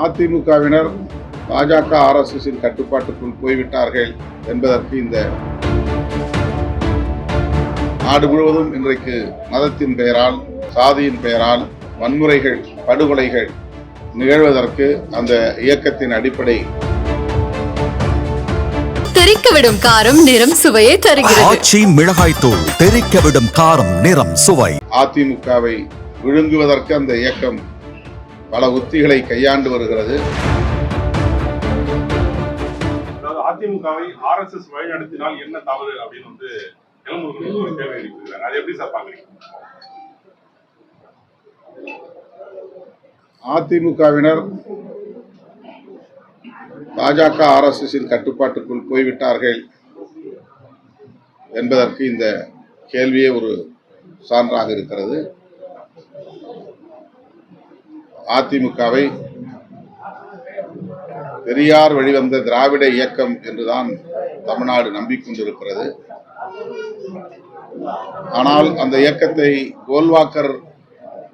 அதிமுகவினர் பாஜக ஆர்எஸ்எஸின் கட்டுப்பாட்டுக்குள் போய்விட்டார்கள் என்பதற்கு இந்த நாடு முழுவதும் இன்றைக்கு மதத்தின் பெயரால் சாதியின் பெயரால் வன்முறைகள் படுகொலைகள் நிகழ்வதற்கு அந்த இயக்கத்தின் அடிப்படை தெறிக்க விடும் காரம் நிறம் சுவையை தருகிறது. ஆச்சி மிளகாய் தூள் தெறிக்க விடும் காரம் நிறம் சுவை. அதிமுகவை விழுங்குவதற்கு அந்த இயக்கம் பல உத்திகளை கையாண்டு வருகிறது. அதிமுகவை ஆர்எஸ்எஸ் வழிநடத்தினால் என்ன தவறு அப்படின்னு வந்து ஒரு கேள்வி எழுப்பியிருக்காங்க அது எப்படி சார் பாக்குறீங்க அதிமுகவினர் பாஜக ஆர்எஸ்எஸின் கட்டுப்பாட்டுக்குள் போய்விட்டார்கள் என்பதற்கு இந்த கேள்வியே ஒரு சான்றாக இருக்கிறது. அதிமுகவை பெரியார் வழிவந்த திராவிட இயக்கம் என்றுதான் தமிழ்நாடு நம்பிக்கொண்டிருக்கிறது. ஆனால் அந்த இயக்கத்தை கோல்வாக்கர்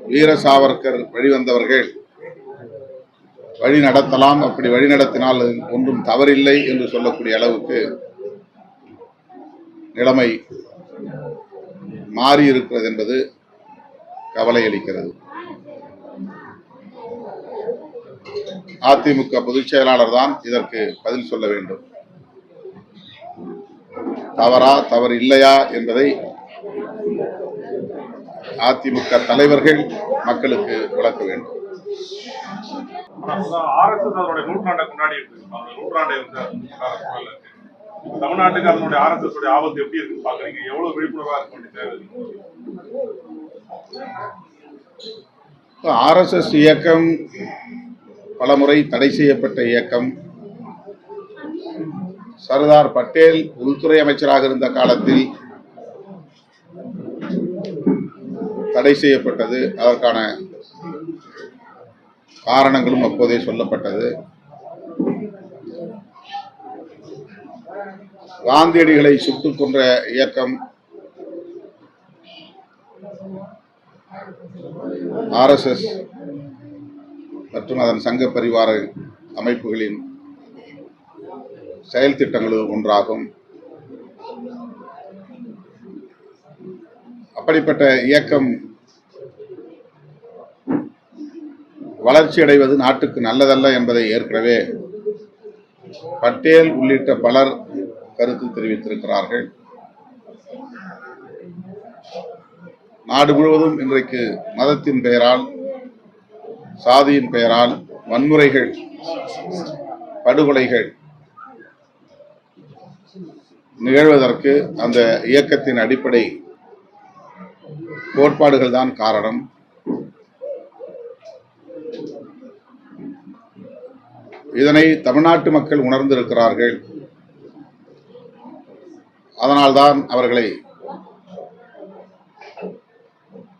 வீர சாவர்கர் வழிவந்தவர்கள் வழி நடத்தலாம் அப்படி வழி நடத்தினால் ஒன்றும் தவறில்லை என்று சொல்லக்கூடிய அளவுக்கு நிலைமை மாறி இருக்கிறது என்பது கவலை அளிக்கிறது அதிமுக பொதுச் செயலாளர் தான் இதற்கு பதில் சொல்ல வேண்டும். தவறா தவறு இல்லையா என்பதை அதிமுக தலைவர்கள் மக்களுக்கு விளக்க வேண்டும். தமிழ்நாட்டுக்கு அதனுடைய ஆர்எஸ்எஸ் ஆபத்து எப்படி இருக்குன்னு பாக்குறீங்க எவ்வளவு விழிப்புணர்வா இருக்க வேண்டிய தேவை ஆர்எஸ்எஸ் இயக்கம் பலமுறை தடை செய்யப்பட்ட இயக்கம். சர்தார் பட்டேல் உள்துறை அமைச்சராக இருந்த காலத்தில் தடை செய்யப்பட்டது. அதற்கான காரணங்களும் அப்போதே சொல்லப்பட்டது. காந்தியடிகளை சுட்டுக் கொன்ற இயக்கம் ஆர்எஸ்எஸ் மற்றும் அதன் சங்க பரிவார அமைப்புகளின் செயல் திட்டங்களும் ஒன்றாகும். அப்படிப்பட்ட இயக்கம் வளர்ச்சி அடைவது நாட்டுக்கு நல்லதல்ல என்பதை ஏற்கனவே பட்டேல் உள்ளிட்ட பலர் கருத்து தெரிவித்திருக்கிறார்கள். நாடு முழுவதும் இன்றைக்கு மதத்தின் பெயரால் சாதியின் பெயரால் வன்முறைகள் படுகொலைகள் நிகழ்வதற்கு அந்த இயக்கத்தின் அடிப்படை கோட்பாடுகள் தான் காரணம். இதனை தமிழ்நாட்டு மக்கள் உணர்ந்திருக்கிறார்கள். அதனால்தான் அவர்களை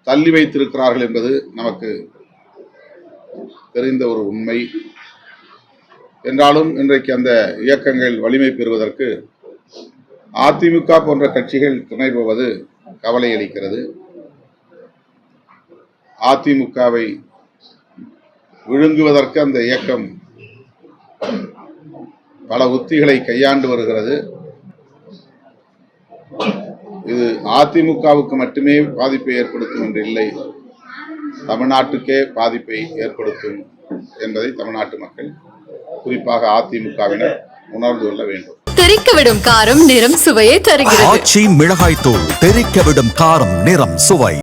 தள்ளி வைத்திருக்கிறார்கள் என்பது நமக்கு தெரிந்த ஒரு உண்மை. என்றாலும் இன்றைக்கு அந்த இயக்கங்கள் வலிமை பெறுவதற்கு அதிமுக போன்ற கட்சிகள் துணை போவது கவலை அளிக்கிறது. அதிமுகவை விழுங்குவதற்கு அந்த இயக்கம் பல உத்திகளை கையாண்டு வருகிறது. இது அதிமுகவுக்கு மட்டுமே பாதிப்பை ஏற்படுத்தும் என்று இல்லை. தமிழ்நாட்டுக்கே பாதிப்பை ஏற்படுத்தும் என்பதை தமிழ்நாட்டு மக்கள் குறிப்பாக அதிமுகவினர் உணர்ந்து கொள்ள வேண்டும். தெறிக்க விடும் காரம் நிறம் சுவையை தருகிறது. ஆச்சி மிளகாய் தூள் தெறிக்க விடும் காரம் நிறம் சுவை.